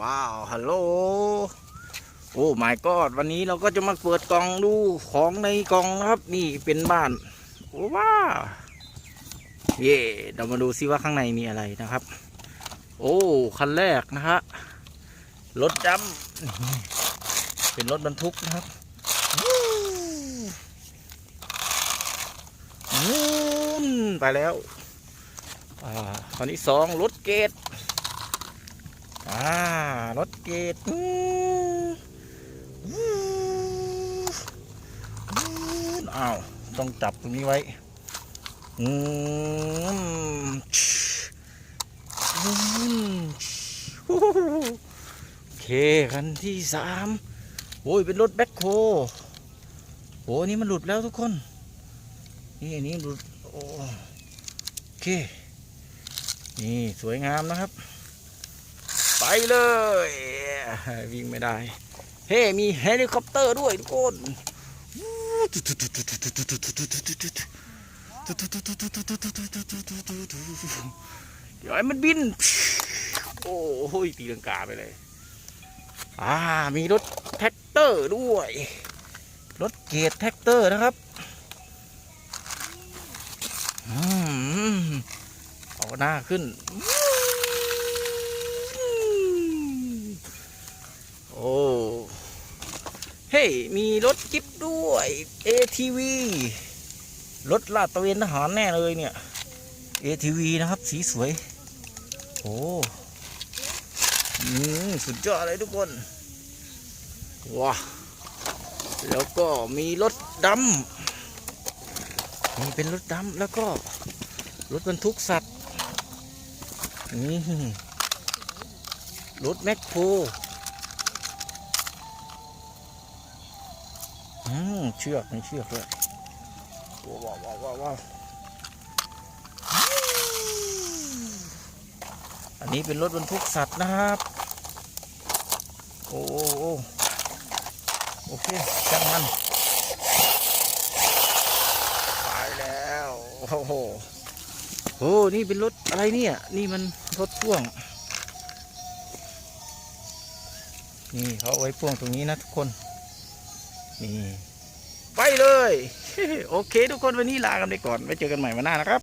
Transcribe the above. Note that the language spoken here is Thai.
ว้าว ฮัลโหล โอ้ my god วันนี้เราก็จะมาเปิดกล่องดูของในกล่องนะครับ นี่เป็นบ้าน โอ้ว้าวเย่เรามาดูซิว่าข้างในมีอะไรนะครับ โอ้ คันแรกนะฮะ รถดำเป็นรถบรรทุกนะครับวู้วู้นไปแล้ว อ่าคันที่สองรถเกต อ่ารถเกตอืมวู้วู้อ้าวต้องจับตรงนี้ไว้อืมอืมโอเคคันที่สามโอ้ยเป็นรถแบ็คโฮโอ้นี่มันหลุดแล้วทุกคน นี่อันนี้หลุด โอ้โอเค นี่สวยงามนะครับ เลย วิ่งไม่ได้ เฮ้ มีเฮลิคอปเตอร์ด้วยทุกคนเดี๋ยวให้มันบิน โอ้โหตีลังกาไปเลย อ่า มีรถแท็กเตอร์ด้วย รถเกียร์แท็กเตอร์นะครับอืมเอาหน้าขึ้น โอ้ ฮ้มีรถจิ๊บด้วย ATV รถลาดตระเวนทหารแน่เลยเนี่ย ATV นะครับสีสวย โอ้สุดยอดเลยทุกคน ว้าแล้วก็มีรถดำนี่เป็นรถดำแล้วก็รถบรรทุกสัตว์นี่รถแมคโคร เชือกมีเชือกด้วยว้าวว้าวว้าวอันนี้เป็นรถบรรทุกสัตว์นะครับ โอ้โอ้โอ้โอเคช่างมันไปแล้วโอ้โหโอ้นี่เป็นรถอะไรเนี่ย นี่มันรถพ่วง นี่เขาไว้พ่วงตรงนี้นะทุกคน นี่ ไปเลย โอเค ทุกคนวันนี้ลากันไปก่อนไว้เจอกันใหม่วันหน้านะครับ